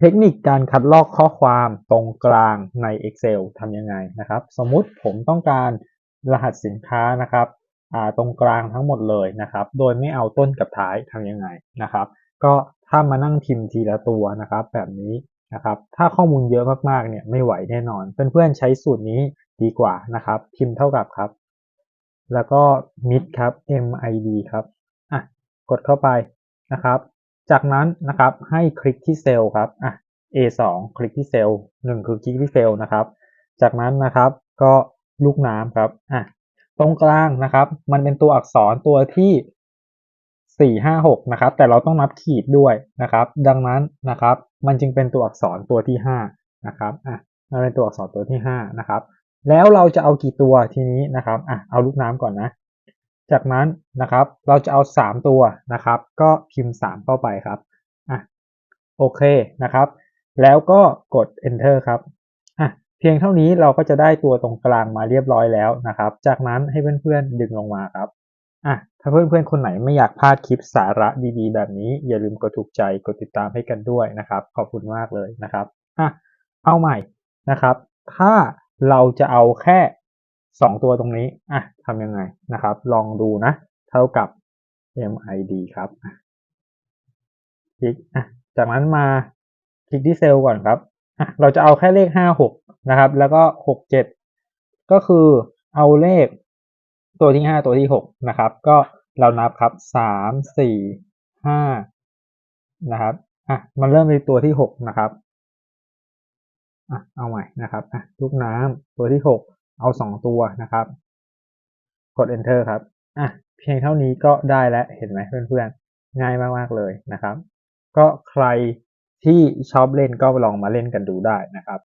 เทคนิคการคัดลอกข้อความตรงกลางใน Excel ทำยังไงนะครับ สมมุติผมต้องการรหัสสินค้านะครับอ่าตรงกลางทั้งหมดเลยนะครับ โดยไม่เอาต้นกับท้ายทำยังไงนะครับ ก็ถ้ามานั่งพิมพ์ทีละตัวนะครับ แบบนี้นะครับ ถ้าข้อมูลเยอะมากๆเนี่ยไม่ไหวแน่นอน เพื่อนๆใช้สูตรนี้ดีกว่านะครับ พิมพ์เท่ากับครับ แล้วก็ mid ครับ mid ครับอะกดเข้าไปนะครับ จากนั้นนะครับให้คลิกที่เซลล์ครับอะ A2 คลิกที่เซลล์1คือคลิกที่เซลล์นะครับ จากนั้นนะครับก็ลูกน้ำครับอะตรงกลางนะครับ มันเป็นตัวอักษรตัวที่ 4 5 6 นะครับ แต่เราต้องนับขีดด้วยนะครับ ดังนั้นนะครับ มันจึงเป็นตัวอักษรตัวที่ 5 นะครับอะมันเป็นตัวอักษรตัวที่ 5 นะครับ แล้วเราจะเอากี่ตัวทีนี้นะครับอะเอาลูกน้ำก่อนนะ จากนั้นนะครับเราจะเอา 3 ตัวนะครับ ก็พิมพ์ 3 เข้าไปครับอะโอเคนะครับ แล้วก็กด enter ครับอะเพียงเท่านี้เราก็จะได้ตัวตรงกลางมาเรียบร้อยแล้วนะครับ จากนั้นให้เพื่อนๆดึงลงมาครับอะถ้าเพื่อนๆคนไหนไม่อยากพลาดคลิปสาระดีๆ แบบนี้อย่าลืมกดถูกใจกดติดตามให้กันด้วยนะครับ ขอบคุณมากเลยนะครับอะเอาใหม่นะครับ ถ้าเราจะเอาแค่ 2ตัวตรงนี้อะทำยังไงนะครับ ลองดูนะ เท่ากับ MID ครับคลิกอะจากนั้นมาคลิกที่เซลล์ก่อนครับอะเราจะเอาแค่เลข5 6นะครับ แล้วก็6 7ก็คือเอาเลขตัวที่5ตัวที่6นะครับ ก็เรานับครับ3 4 5นะครับอะมันเริ่มในตัวที่6นะครับอะเอาใหม่นะครับอะลูกน้ำตัวที่6 เอา2ตัวนะครับ กด enter ครับอะเพียงเท่านี้ก็ได้แล้วเห็นไหมเพื่อนๆ ง่ายมากๆเลยนะครับ ก็ใครที่ชอบเล่นก็ลองมาเล่นกันดูได้นะครับ